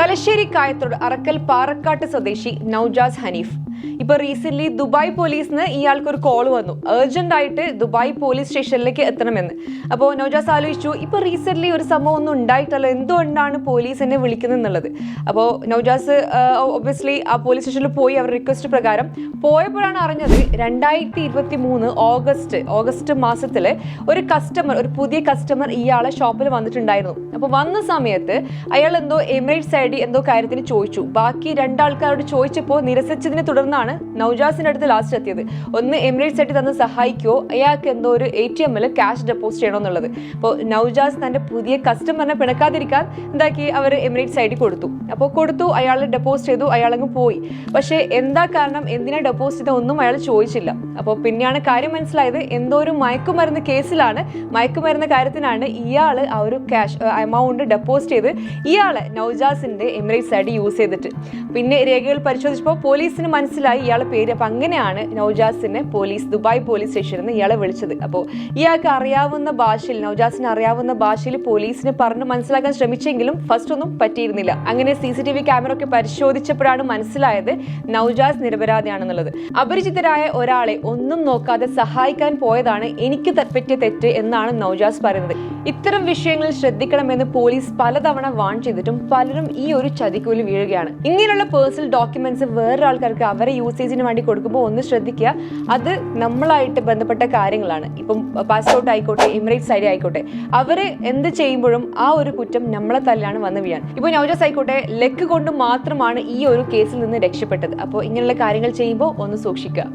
തലശ്ശേരി കായത്തോട് അറക്കൽ പാറക്കാട്ട് സ്വദേശി നൌജാസ് ഹനീഫ്. ഇപ്പൊ recent Dubai പോലീസിന് ഇയാൾക്ക് ഒരു കോൾ വന്നു. അർജന്റ് ആയിട്ട് ദുബായ് പോലീസ് സ്റ്റേഷനിലേക്ക് എത്തണമെന്ന്. അപ്പോൾ നോജാസ് ആലോചിച്ചു ഇപ്പൊ റീസെന്റ് ഒരു സംഭവം ഒന്നും ഉണ്ടായിട്ടല്ല എന്തുകൊണ്ടാണ് പോലീസ് എന്നെ വിളിക്കുന്നത് എന്നുള്ളത് അപ്പോൾ നോജാസ് ഒബ്വിയസ്ലി ആ പോലീസ് സ്റ്റേഷനിൽ പോയി അവർ റിക്വസ്റ്റ് പ്രകാരം പോയപ്പോഴാണ് അറിഞ്ഞത് രണ്ടായിരത്തി ഇരുപത്തി മൂന്ന് ഓഗസ്റ്റ് ഓഗസ്റ്റ് മാസത്തിൽ ഒരു കസ്റ്റമർ ഒരു പുതിയ കസ്റ്റമർ ഇയാളെ ഷോപ്പിൽ വന്നിട്ടുണ്ടായിരുന്നു. അപ്പോൾ വന്ന സമയത്ത് അയാൾ എന്തോ എമിറേറ്റ്സ് ഐ ഡി എന്തോ കാര്യത്തിന് ചോദിച്ചു. ബാക്കി രണ്ടാൾക്കാരോട് ചോദിച്ചപ്പോൾ നിരസിച്ചതിനെ തുടർന്നാണ് നൌജാസിന്റെ അടുത്ത് ലാസ്റ്റ് എത്തിയത്. ഒന്ന് എമിറേറ്റ് ഡി തന്ന് സഹായിക്കുമോ അയാൾക്ക് എന്തോ ഒരു എ ടി എമ്മിൽ ക്യാഷ് ഡെപ്പോസിറ്റ് ചെയ്യണമെന്നുള്ളത്. അപ്പോൾ നൌജാസ് തന്റെ പുതിയ കസ്റ്റമറിനെ പിണക്കാതിരിക്കാൻ എന്താക്കി? അവർ എമിറേറ്റ്സ് ഐ ഡി കൊടുത്തു. അപ്പോൾ കൊടുത്തു അയാൾ ഡെപ്പോസിറ്റ് ചെയ്തു അയാളങ്ങ് പോയി. പക്ഷേ എന്താ കാരണം? എന്തിനാ ഡെപ്പോസിറ്റ് ചെയ്ത ഒന്നും അയാൾ ചോദിച്ചില്ല. അപ്പോൾ പിന്നെയാണ് കാര്യം മനസ്സിലായത്. എന്തോ ഒരു മയക്കുമരുന്ന് കേസിലാണ്. മയക്കുമരുന്ന് കാര്യത്തിനാണ് ഇയാൾ ആ ഒരു ക്യാഷ് എമൗണ്ട് ഡെപ്പോസിറ്റ് ചെയ്ത് ഇയാൾ നൌജാസിന്റെ എമിറേറ്റ്സ് ഐ ഡി യൂസ് ചെയ്തിട്ട്. പിന്നെ രേഖകൾ പരിശോധിച്ചപ്പോൾ പോലീസിന് മനസ്സിലായി ഇയാളെ പേര്. അപ്പം അങ്ങനെയാണ് നവജാസിനെ പോലീസ് ദുബായ് പോലീസ് സ്റ്റേഷനിൽ നിന്ന് ഇയാളെ വിളിച്ചത്. അപ്പോൾ ഇയാൾക്ക് അറിയാവുന്ന ഭാഷയിൽ നൗജാസിന് അറിയാവുന്ന ഭാഷയിൽ പോലീസിനെ പറഞ്ഞ് മനസ്സിലാക്കാൻ ശ്രമിച്ചെങ്കിലും ഫസ്റ്റ് ഒന്നും പറ്റിയിരുന്നില്ല. അങ്ങനെ C C T V camera ഒക്കെ പരിശോധിച്ചപ്പോഴാണ് മനസ്സിലായത് നൗജാസ് നിരപരാധിയാണെന്നുള്ളത്. അപരിചിതരായ ഒരാളെ ഒന്നും നോക്കാതെ സഹായിക്കാൻ പോയതാണ് എനിക്ക് പറ്റിയ തെറ്റ് എന്നാണ് നൗജാസ് പറയുന്നത്. ഇത്തരം വിഷയങ്ങളിൽ ശ്രദ്ധിക്കണമെന്ന് പോലീസ് പലതവണ വാൺ ചെയ്തിട്ടും പലരും ഈ ഒരു ചതിക്കൂലി വീഴുകയാണ്. ഇങ്ങനെയുള്ള പേഴ്സണൽ ഡോക്യുമെന്റ്സ് വേറെ ആൾക്കാർക്ക് അവരെ യൂസേജിന് വേണ്ടി കൊടുക്കുമ്പോൾ ഒന്ന് ശ്രദ്ധിക്കുക. അത് നമ്മളായിട്ട് ബന്ധപ്പെട്ട കാര്യങ്ങളാണ്. ഇപ്പം പാസ്പോർട്ട് ആയിക്കോട്ടെ എമിറേറ്റ്സ് ഐഡി ആയിക്കോട്ടെ അവർ എന്ത് ചെയ്യുമ്പോഴും ആ ഒരു കുറ്റം നമ്മളെ തല്ലാണ് വന്ന് വീഴാൻ. ഇപ്പോൾ നവജാസ് ആയിക്കോട്ടെ ലെക്ക് കൊണ്ട് മാത്രമാണ് ഈ ഒരു കേസിൽ നിന്ന് രക്ഷപ്പെട്ടത്. അപ്പോൾ ഇങ്ങനെയുള്ള കാര്യങ്ങൾ ചെയ്യുമ്പോൾ ഒന്ന് സൂക്ഷിക്കുക.